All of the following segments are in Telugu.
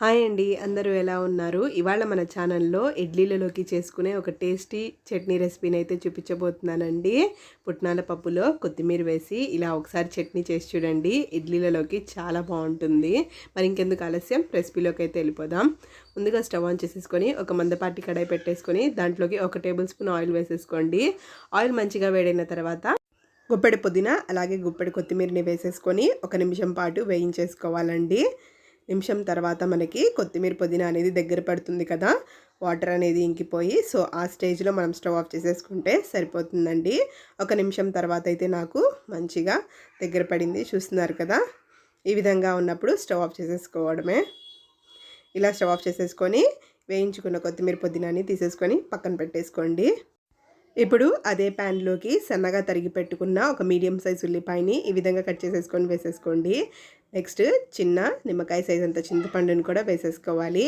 హాయ్ అండి అందరూ ఎలా ఉన్నారు? ఇవాళ మన ఛానల్లో ఇడ్లీలలోకి చేసుకునే ఒక టేస్టీ చట్నీ రెసిపీని అయితే చూపించబోతున్నానండి. పుట్నాల పప్పులో కొత్తిమీర వేసి ఇలా ఒకసారి చట్నీ చేసి చూడండి. ఇడ్లీలలోకి చాలా బాగుంటుంది. మరి ఇంకెందుకు ఆలస్యం? రెసిపీలోకి అయితే వెళ్ళిపోదాం. ముందుగా స్టవ్ ఆన్ చేసేసుకొని ఒక మందపాటి కడాయి పెట్టేసుకొని దాంట్లోకి ఒక టేబుల్ స్పూన్ ఆయిల్ వేసేసుకోండి. ఆయిల్ మంచిగా వేడైన తర్వాత గుప్పెడి పుదీనా అలాగే గుప్పెడి కొత్తిమీరని వేసేసుకొని ఒక నిమిషం పాటు వేయించేసుకోవాలండి. నిమిషం తర్వాత మనకి కొత్తిమీర పుదీనా అనేది దగ్గర పడుతుంది కదా. వాటర్ అనేది ఇంకిపోయి సో ఆ స్టేజ్లో మనం స్టవ్ ఆఫ్ చేసేసుకుంటే సరిపోతుందండి. ఒక నిమిషం తర్వాత అయితే నాకు మంచిగా దగ్గర పడింది చూస్తున్నారు కదా. ఈ విధంగా ఉన్నప్పుడు స్టవ్ ఆఫ్ చేసేసుకోవడమే. ఇలా స్టవ్ ఆఫ్ చేసేసుకొని వేయించుకున్న కొత్తిమీర పుదీనాని తీసేసుకొని పక్కన పెట్టేసుకోండి. ఇప్పుడు అదే ప్యాన్లోకి సన్నగా తరిగి పెట్టుకున్న ఒక మీడియం సైజ్ ఉల్లిపాయని ఈ విధంగా కట్ చేసేసుకొని వేసేసుకోండి. నెక్స్ట్ చిన్న నిమ్మకాయ సైజ్ అంత చింతపండుని కూడా వేసేసుకోవాలి.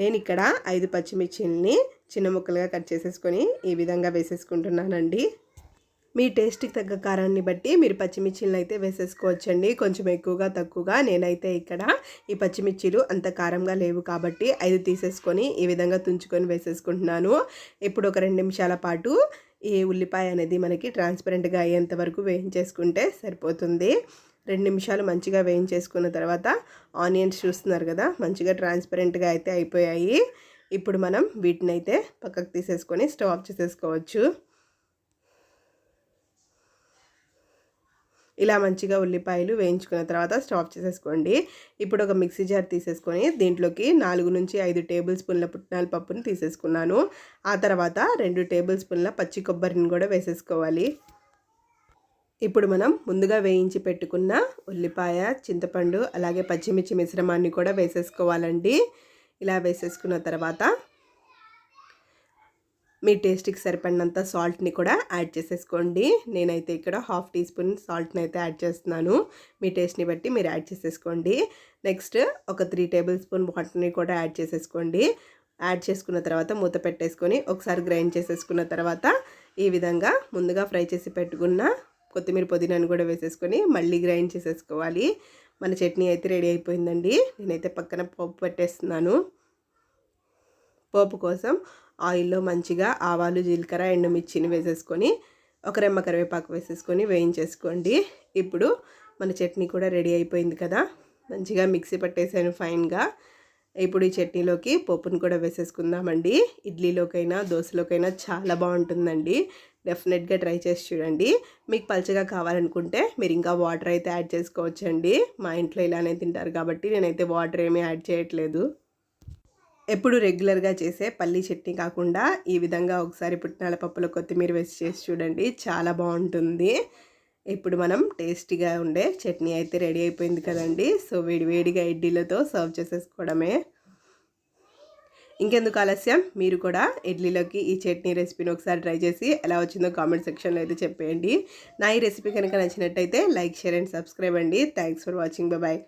నేను ఇక్కడ ఐదు పచ్చిమిర్చిల్ని చిన్న ముక్కలుగా కట్ చేసేసుకొని ఈ విధంగా వేసేసుకుంటున్నానండి. మీ టేస్ట్కి తగ్గ కారాన్ని బట్టి మీరు పచ్చిమిర్చిలను అయితే వేసేసుకోవచ్చండి. కొంచెం ఎక్కువగా తక్కువగా. నేనైతే ఇక్కడ ఈ పచ్చిమిర్చిలు అంత కారంగా లేవు కాబట్టి ఐదు తీసేసుకొని ఈ విధంగా తుంచుకొని వేసేసుకుంటున్నాను. ఇప్పుడు ఒక రెండు నిమిషాల పాటు ఈ ఉల్లిపాయ అనేది మనకి ట్రాన్స్పరెంట్గా అయ్యేంత వరకు వేయించేసుకుంటే సరిపోతుంది. రెండు నిమిషాలు మంచిగా వేయించేసుకున్న తర్వాత ఆనియన్స్ చూస్తున్నారు కదా మంచిగా ట్రాన్స్పరెంట్గా అయితే అయిపోయాయి. ఇప్పుడు మనం వీటిని అయితే పక్కకు తీసేసుకొని స్టవ్ ఆఫ్ చేసేసుకోవచ్చు. ఇలా మంచిగా ఉల్లిపాయలు వేయించుకున్న తర్వాత స్టాప్ చేసేసుకోండి. ఇప్పుడు ఒక మిక్సీ జార్ తీసేసుకొని దీంట్లోకి నాలుగు నుంచి ఐదు టేబుల్ స్పూన్ల పుట్నాల పప్పుని తీసేసుకున్నాను. ఆ తర్వాత రెండు టేబుల్ స్పూన్ల పచ్చి కొబ్బరిని కూడా వేసేసుకోవాలి. ఇప్పుడు మనం ముందుగా వేయించి పెట్టుకున్న ఉల్లిపాయ చింతపండు అలాగే పచ్చిమిర్చి మిశ్రమాన్ని కూడా వేసేసుకోవాలండి. ఇలా వేసేసుకున్న తర్వాత మీ టేస్ట్కి సరిపడినంత సాల్ట్ని కూడా యాడ్ చేసేసుకోండి. నేనైతే ఇక్కడ హాఫ్ టీ స్పూన్ సాల్ట్ని అయితే యాడ్ చేస్తున్నాను. మీ టేస్ట్ని బట్టి మీరు యాడ్ చేసేసుకోండి. నెక్స్ట్ ఒక త్రీ టేబుల్ స్పూన్ వాటర్ని కూడా యాడ్ చేసేసుకోండి. యాడ్ చేసుకున్న తర్వాత మూత పెట్టేసుకొని ఒకసారి గ్రైండ్ చేసేసుకున్న తర్వాత ఈ విధంగా ముందుగా ఫ్రై చేసి పెట్టుకున్న కొత్తిమీర పుదీనాను కూడా వేసేసుకొని మళ్ళీ గ్రైండ్ చేసేసుకోవాలి. మన చట్నీ అయితే రెడీ అయిపోయిందండి. నేనైతే పక్కన పోపు పెట్టేస్తున్నాను. పోపు కోసం ఆయిల్లో మంచిగా ఆవాలు జీలకర్ర ఎండుమిర్చిని వేసేసుకొని ఒక రెమ్మ కరివేపాకు వేసేసుకొని వేయించేసుకోండి. ఇప్పుడు మన చట్నీ కూడా రెడీ అయిపోయింది కదా. మంచిగా మిక్సీ పట్టేసాను ఫైన్గా. ఇప్పుడు ఈ చట్నీలోకి పప్పును కూడా వేసేసుకుందామండి. ఇడ్లీలోకైనా దోశలోకైనా చాలా బాగుంటుందండి. డెఫినెట్గా ట్రై చేసి చూడండి. మీకు పలచగా కావాలనుకుంటే మీరు ఇంకా వాటర్ అయితే యాడ్ చేసుకోవచ్చండి. మా ఇంట్లో ఇలానే తింటారు కాబట్టి నేనైతే వాటర్ ఏమీ యాడ్ చేయట్లేదు. ఎప్పుడు రెగ్యులర్గా చేసే పల్లీ చట్నీ కాకుండా ఈ విధంగా ఒకసారి పుట్నాల పప్పులో కొత్తిమీర వేసి చేసి చూడండి. చాలా బాగుంటుంది. ఇప్పుడు మనం టేస్టీగా ఉండే చట్నీ అయితే రెడీ అయిపోయింది కదండి. సో వేడి వేడిగా ఇడ్లీలతో సర్వ్ చేసేసుకోవడమే. ఇంకెందుకు ఆలస్యం? మీరు కూడా ఇడ్లీలోకి ఈ చట్నీ రెసిపీని ఒకసారి ట్రై చేసి ఎలా వచ్చిందో కామెంట్ సెక్షన్లో అయితే చెప్పేయండి. నా ఈ రెసిపీ కనుక నచ్చినట్టయితే లైక్ షేర్ అండ్ సబ్స్క్రైబ్ అండి. Thanks for watching. బాయ్